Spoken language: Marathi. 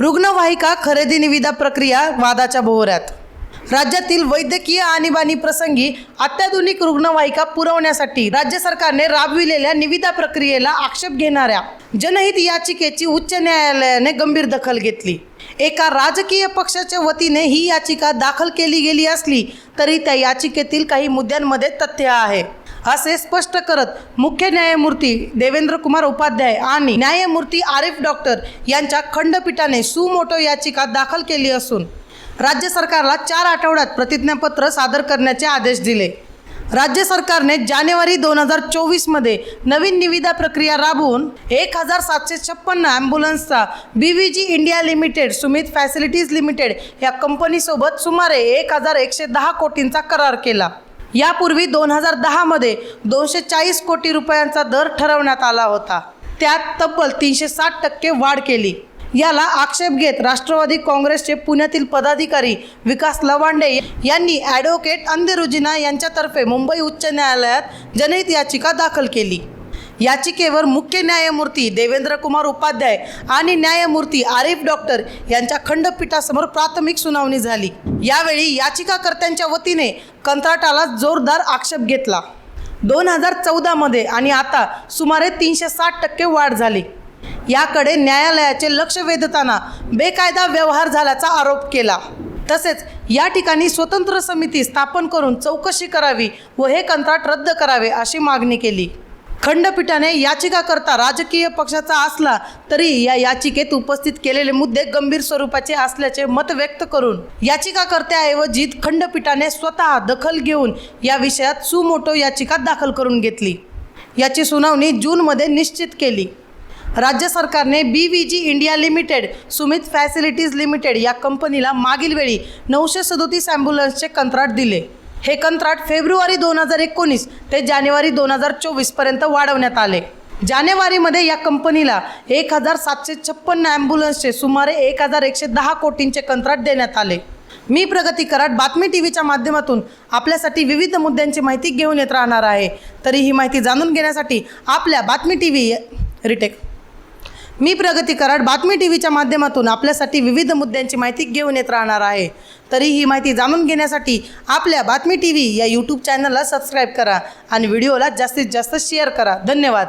रुग्णवाहिका खरेदी निविदा प्रक्रिया वादाच्या भोवऱ्यात राज्यातील वैद्यकीय आणीबाणी प्रसंगी अत्याधुनिक रुग्णवाहिका पुरवण्यासाठी राज्य सरकारने राबविलेल्या निविदा प्रक्रियेला आक्षेप घेणाऱ्या जनहित याचिकेची उच्च न्यायालयाने गंभीर दखल घेतली. एका राजकीय पक्षाच्या वतीने ही याचिका दाखल केली गेली असली तरी त्या याचिकेतील काही मुद्द्यांमध्ये तथ्य आहे. असे स्पष्ट करत मुख्य न्यायमूर्ती देवेंद्र कुमार उपाध्याय आणि न्यायमूर्ती आरिफ डॉक्टर यांच्या खंडपीठाने सुमोटो याचिका दाखल केली असून राज्य सरकारला चार आठवड्यात प्रतिज्ञापत्र सादर करण्याचे आदेश दिले. राज्य सरकारने जानेवारी दोन हजार चोवीसमध्ये नवीन निविदा प्रक्रिया राबवून एक हजार सातशे छप्पन्न ॲम्ब्युलन्सचा B V G India limited Sumit facilities limited या कंपनीसोबत सुमारे एक हजार एकशे दहा कोटींचा करार केला. यापूर्वी दोन हजार दहामध्ये दोनशे चाळीस कोटी रुपयांचा दर ठरवण्यात आला होता. त्यात तब्बल तीनशे साठ टक्के वाढ केली. याला आक्षेप घेत राष्ट्रवादी काँग्रेसचे पुण्यातील पदाधिकारी विकास लवांडे यांनी ॲडव्होकेट अंधेरुजिना यांच्यातर्फे मुंबई उच्च न्यायालयात जनहित याचिका दाखल केली. याचिकेवर मुख्य न्यायमूर्ती देवेंद्र कुमार उपाध्याय आणि न्यायमूर्ती आरिफ डॉक्टर यांच्या खंडपीठासमोर प्राथमिक सुनावणी झाली. यावेळी याचिकाकर्त्यांच्या वतीने कंत्राटाला जोरदार आक्षेप घेतला. दोन हजार चौदामध्ये आणि आता सुमारे तीनशे साठ टक्के वाढ झाली. याकडे न्यायालयाचे लक्ष वेधताना बेकायदा व्यवहार झाल्याचा आरोप केला. तसेच या ठिकाणी स्वतंत्र समिती स्थापन करून चौकशी करावी व हे कंत्राट रद्द करावे अशी मागणी केली. खंडपीठाने याचिकाकर्ता राजकीय पक्षाचा असला तरी या याचिकेत उपस्थित केलेले मुद्दे गंभीर स्वरूपाचे असल्याचे मत व्यक्त करून याचिकाकर्त्याऐवजी खंडपीठाने स्वतः दखल घेऊन या विषयात सुमोटो याचिका दाखल करून घेतली. याची सुनावणी जूनमध्ये निश्चित केली. राज्य सरकारने B V G India limited Sumit facilities limited या कंपनीला मागील वेळी नऊशे सदोतीस ॲम्ब्युलन्सचे कंत्राट दिले. हे कंत्राट फेब्रुवारी दोन हजार एकोणीस ते जानेवारी दोन हजार चोवीसपर्यंत वाढवण्यात आले. जानेवारीमध्ये या कंपनीला एक हजार सातशे छप्पन्न ॲम्ब्युलन्सचे सुमारे एक हजार एकशे दहा कोटींचे कंत्राट देण्यात आले. मी प्रगती कराड बातमी टी व्हीच्या माध्यमातून आपल्यासाठी विविध मुद्द्यांची माहिती घेऊन येत राहणार आहे. तरी ही माहिती जाणून घेण्यासाठी आपल्या बातमी टी व्ही रिटेक मी प्रगती कराड बातमी टी व्हीच्या माध्यमातून आपल्यासाठी विविध मुद्द्यांची माहिती घेऊन येत राहणार आहे. तरी ही माहिती जाणून घेण्यासाठी आपल्या बातमी टी व्ही या यूट्यूब चॅनलला सबस्क्राईब करा आणि व्हिडिओला जास्तीत जास्त शेअर करा. धन्यवाद.